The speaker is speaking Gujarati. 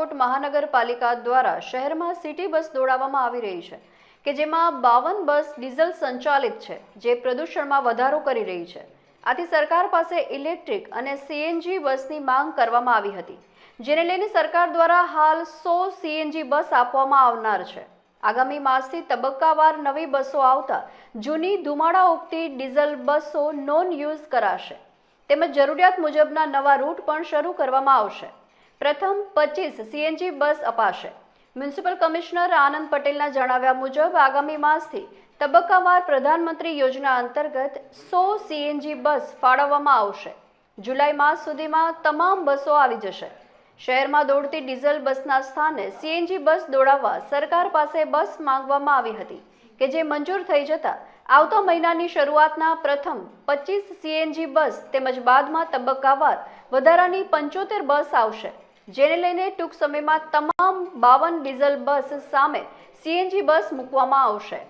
રાજકોટ મહાનગરપાલિકા દ્વારા શહેરમાં સિટી બસ દોડાવવામાં આવી રહી છે, કે જેમાં બાવન બસ ડીઝલ સંચાલિત છે, જે પ્રદૂષણમાં વધારો કરી રહી છે. આથી સરકાર પાસે ઇલેક્ટ્રિક અને સીએનજી બસની માંગ કરવામાં આવી હતી, જેને લઈને સરકાર દ્વારા હાલ સો સીએનજી બસ આપવામાં આવનાર છે. આગામી માસથી તબક્કાવાર નવી બસો આવતા જૂની ધુમાડા ઉગતી ડીઝલ બસો નોન યુઝ કરાશે. તેમજ જરૂરિયાત મુજબના નવા રૂટ પણ શરૂ કરવામાં આવશે. પ્રથમ પચીસ સીએનજી બસ અપાશે. મ્યુનિસિપલ કમિશનર આનંદ પટેલના જણાવ્યા મુજબ આગામી માસથી તબક્કાવાર પ્રધાનમંત્રી યોજના અંતર્ગત સો સીએનજી બસ ફાળવવામાં આવશે. જુલાઈ માસ સુધીમાં તમામ બસો આવી જશે. શહેરમાં દોડતી ડીઝલ બસના સ્થાને સીએનજી બસ દોડાવવા સરકાર પાસે બસ માંગવામાં આવી હતી કે જે મંજૂર થઈ જતા આવતા મહિનાની શરૂઆતના પ્રથમ પચીસ સીએનજી બસ તેમજ બાદમાં તબક્કાવાર વધારાની પંચોતેર બસ આવશે. જેને લઈને ટૂંક સમયમાં તમામ બાવન ડીઝલ બસ સામે સીએનજી બસ મૂકવામાં આવશે.